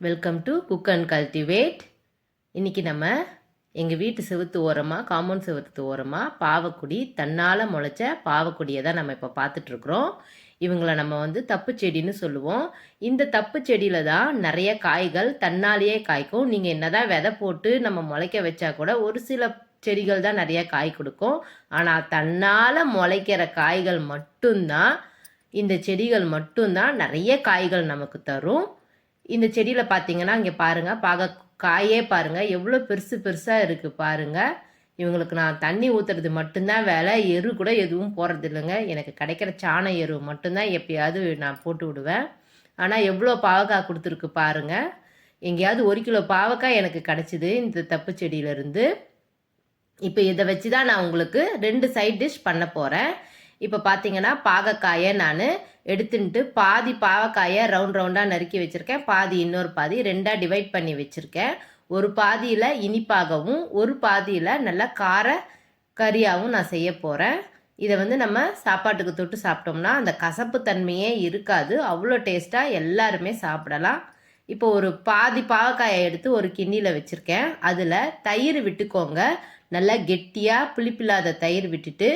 Welcome to cook and cultivate இன்றைக்கி நம்ம எங்கள் வீட்டு செவுத்து ஓரமாக காம்பவுண்ட் செவுத்து ஓரமாக பாவக்குடி தன்னால் முளைச்ச பாவக்குடியை தான் நம்ம இப்போ பார்த்துட்ருக்குறோம் இவங்கள நம்ம வந்து தப்பு செடின்னு சொல்லுவோம். இந்த தப்பு செடியில் தான் நிறைய காய்கள் தன்னாலேயே காய்க்கும். நீங்கள் என்ன தான் விதை போட்டு நம்ம முளைக்க வச்சா கூட ஒரு சில செடிகள் தான் நிறைய காய் கொடுக்கும். ஆனால் தன்னால் முளைக்கிற காய்கள் மட்டும்தான் இந்த செடிகள் மட்டும்தான் நிறைய காய்கள் நமக்கு தரும். இந்த செடியில் பார்த்தீங்கன்னா இங்கே பாருங்கள் பாக காயே பாருங்கள் எவ்வளோ பெருசு பெருசாக இருக்குது பாருங்கள் இவங்களுக்கு நான் தண்ணி ஊற்றுறது மட்டும்தான் வேலை. எரு கூட எதுவும் போகிறது இல்லைங்க எனக்கு கிடைக்கிற சாண எரு மட்டும்தான் எப்பயாவது நான் போட்டு விடுவேன். ஆனால் எவ்வளோ பாவக்காய் கொடுத்துருக்கு பாருங்கள் எங்கேயாவது ஒரு கிலோ பாவக்காய் எனக்கு கிடச்சிது இந்த தப்பு செடியிலேருந்து. இப்போ இதை வச்சு தான் நான் உங்களுக்கு ரெண்டு சைட் டிஷ் பண்ண போகிறேன் இப்போ பார்த்தீங்கன்னா பாகக்காயை நான் எடுத்துன்ட்டு பாதி பாவக்காயை ரவுண்ட் ரவுண்டாக நறுக்கி வச்சுருக்கேன். பாதி இன்னொரு பாதி ரெண்டாக டிவைட் பண்ணி வச்சுருக்கேன். ஒரு பாதியில் இனிப்பாகவும் ஒரு பாதியில் நல்லா கார கறியாகவும் நான் செய்ய போகிறேன் இதை வந்து நம்ம சாப்பாட்டுக்கு தொட்டு சாப்பிட்டோம்னா அந்த கசப்பு தன்மையே இருக்காது. அவ்வளோ டேஸ்ட்டாக எல்லாருமே சாப்பிடலாம். இப்போ ஒரு பாதி பாவக்காயை எடுத்து ஒரு கிண்ணியில் வச்சுருக்கேன். அதில் தயிர் விட்டுக்கோங்க. நல்லா கெட்டியாக புளிப்பில்லாத தயிர் விட்டுட்டு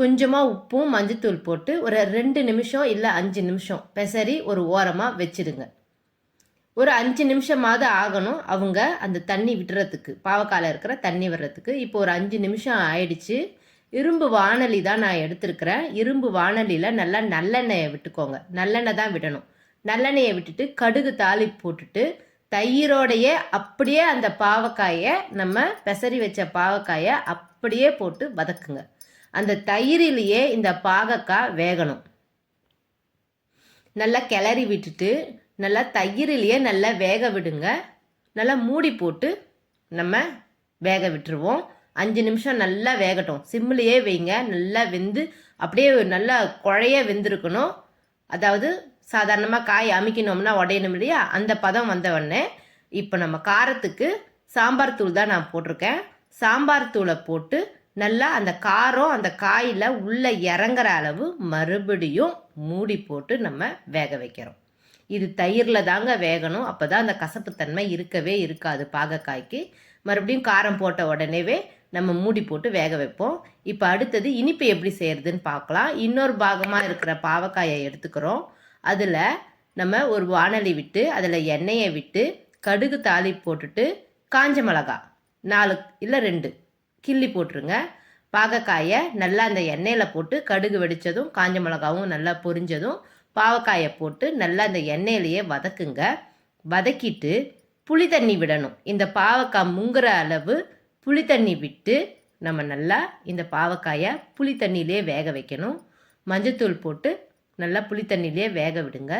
கொஞ்சமாக உப்பும் மஞ்சத்தூள் போட்டு ஒரு ரெண்டு நிமிஷம் இல்லை அஞ்சு நிமிஷம் பெசரி ஒரு ஓரமாக வச்சிடுங்க ஒரு அஞ்சு நிமிஷமாவது ஆகணும் அவங்க அந்த தண்ணி விடுறதுக்கு பாவக்கால இருக்கிற தண்ணி வர்றதுக்கு. இப்போ ஒரு அஞ்சு நிமிஷம் ஆயிடுச்சு. இரும்பு வானலி தான் நான் எடுத்திருக்கிறேன். இரும்பு வானலியில் நல்லா நல்லெண்ணெயை விட்டுக்கோங்க. நல்லெண்ணெய் தான் விடணும். நல்லெண்ணெயை விட்டுட்டு கடுகு தாளி போட்டுட்டு தயிரோடையே அப்படியே அந்த பாவக்காயை நம்ம பெசரி வச்ச பாவக்காயை அப்படியே போட்டு வதக்குங்க. அந்த தயிரிலேயே இந்த பாகக்காய் வேகணும். நல்லா கிளறி விட்டுட்டு நல்லா தயிரிலேயே நல்லா வேக விடுங்க. நல்லா மூடி போட்டு நம்ம வேக விட்டுருவோம். அஞ்சு நிமிஷம் நல்லா வேகட்டும். சிம்மிலேயே வைங்க. நல்லா வெந்து அப்படியே நல்லா குழைய வெந்திருக்கணும். அதாவது சாதாரணமாக காய் அமைக்கணும்னா உடையணும் இல்லையா? அந்த பதம் வந்த உடனே இப்போ நம்ம காரத்துக்கு சாம்பார் தூள் தான் நான் போட்டிருக்கேன். சாம்பார் தூளை போட்டு நல்லா அந்த காரம் அந்த காயில் உள்ளே இறங்குற அளவு மறுபடியும் மூடி போட்டு நம்ம வேக வைக்கிறோம். இது தயிரில் தாங்க வேகணும். அப்போ தான் அந்த கசப்புத்தன்மை இருக்கவே இருக்காது பாகக்காய்க்கு. மறுபடியும் காரம் போட்ட உடனேவே நம்ம மூடி போட்டு வேக வைப்போம். இப்போ அடுத்தது இனிப்பு எப்படி செய்யறதுன்னு பார்க்கலாம். இன்னொரு பாகமாக இருக்கிற பாவக்காயை எடுத்துக்கிறோம். அதில் நம்ம ஒரு வானலி விட்டு அதில் எண்ணெயை விட்டு கடுகு தாளி போட்டுட்டு காஞ்ச மிளகா நாலு இல்லை ரெண்டு கிள்ளி போட்டுருங்க. பாகக்காயை நல்லா அந்த எண்ணெயில் போட்டு கடுகு வெடித்ததும் காஞ்ச மிளகாவும் நல்லா பொரிஞ்சதும் பாவக்காயை போட்டு நல்லா அந்த எண்ணெயிலேயே வதக்குங்க. வதக்கிட்டு புளி தண்ணி விடணும். இந்த பாவக்காய் முங்குற அளவு புளி தண்ணி விட்டு நம்ம நல்லா இந்த பாவக்காயை புளி தண்ணியிலே வேக வைக்கணும். மஞ்சத்தூள் போட்டு நல்லா புளி தண்ணியிலே வேக விடுங்க.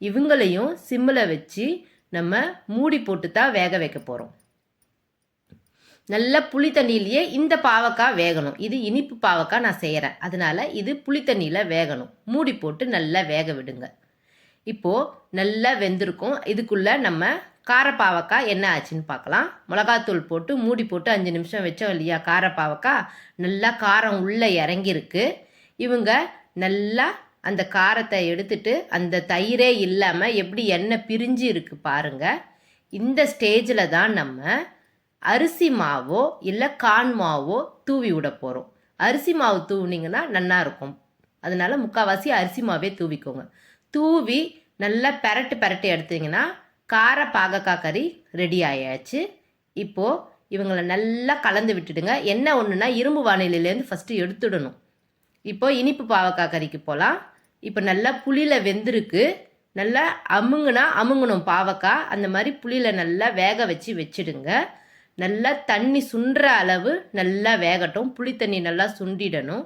இவங்களையும் சிம்மில் வச்சு நம்ம மூடி போட்டு தான் வேக வைக்க போகிறோம் நல்ல புளி தண்ணியிலேயே இந்த பாவக்காய் வேகணும். இது இனிப்பு பாவக்காய் நான் செய்கிறேன் அதனால இது புளி தண்ணியில் வேகணும். மூடி போட்டு நல்லா வேக விடுங்க. இப்போது நல்லா வெந்திருக்கும். இதுக்குள்ளே நம்ம கார பாவக்காய் என்ன ஆச்சுன்னு பார்க்கலாம். மிளகாத்தூள் போட்டு மூடி போட்டு அஞ்சு நிமிஷம் வச்சோம் இல்லையா கார பாவக்காய் நல்லா காரம் உள்ளே இறங்கியிருக்கு. இவங்க நல்லா அந்த காரத்தை எடுத்துட்டு அந்த தயிரே இல்லாமல் எப்படி எண்ணெய் பிரிஞ்சு இருக்கு பாருங்கள் இந்த ஸ்டேஜில் தான் நம்ம அரிசி மாவோ இல்லை கான் மாவோ தூவி விட போகிறோம் அரிசி மாவு தூவினீங்கன்னா நல்லா இருக்கும். அதனால முக்கால்வாசி அரிசி மாவே தூவிக்கோங்க. தூவி நல்லா பெரட்டு பெரட்டு எடுத்தீங்கன்னா கார பாகக்காய் கறி ரெடி ஆயாச்சு. இப்போது இவங்களை நல்லா கலந்து விட்டுடுங்க. என்ன ஒன்றுனா இரும்பு வானிலையிலேருந்து ஃபஸ்ட்டு எடுத்துடணும். இப்போ இனிப்பு பாவக்காய் கறிக்கு போகலாம் இப்போ நல்லா புளியில் வெந்திருக்கு. நல்லா அமுங்குனா அமுங்கணும் பாவக்காய் அந்த மாதிரி புளியில் நல்லா வேக வச்சு வச்சிடுங்க. நல்லா தண்ணி சுண்டுற அளவு நல்லா வேகட்டும். புளி தண்ணி நல்லா சுண்டிடணும்.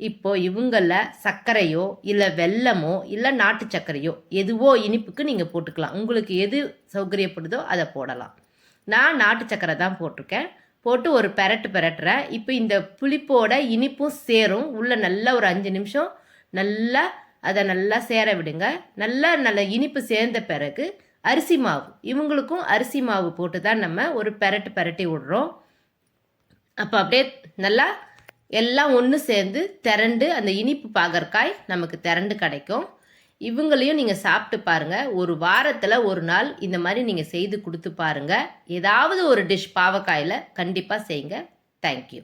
இப்போ இவங்கள சர்க்கரையோ இல்லை வெல்லமோ இல்லை நாட்டு சர்க்கரையோ எதுவோ இனிப்புக்கு நீங்கள் போட்டுக்கலாம். உங்களுக்கு எது சௌகரியப்படுதோ அதை போடலாம். நான் நாட்டு சர்க்கரை தான் போட்டிருக்கேன். போட்டு ஒரு பெரட்டு பெரட்டுறேன். இப்போ இந்த புளிப்போட இனிப்பும் சேரும். உள்ளே நல்லா ஒரு அஞ்சு நிமிஷம் நல்லா அதை நல்லா சேர விடுங்க. நல்லா நல்ல இனிப்பு சேர்ந்த பிறகு அரிசி மாவு. இவங்களுக்கும் அரிசி மாவு போட்டு தான் நம்ம ஒரு பெரட்டு பெரட்டி விடுறோம். அப்போ அப்படியே நல்லா எல்லாம் ஒன்று சேர்ந்து திரண்டு அந்த இனிப்பு பாகற்காய் நமக்கு திரண்டு கிடைக்கும். இவங்களையும் நீங்கள் சாப்பிட்டு பாருங்கள் ஒரு வாரத்தில் ஒரு நாள் இந்த மாதிரி நீங்கள் செய்து கொடுத்து பாருங்கள் ஏதாவது ஒரு டிஷ் பாவக்காயில் கண்டிப்பாக செய்யுங்க. தேங்க்யூ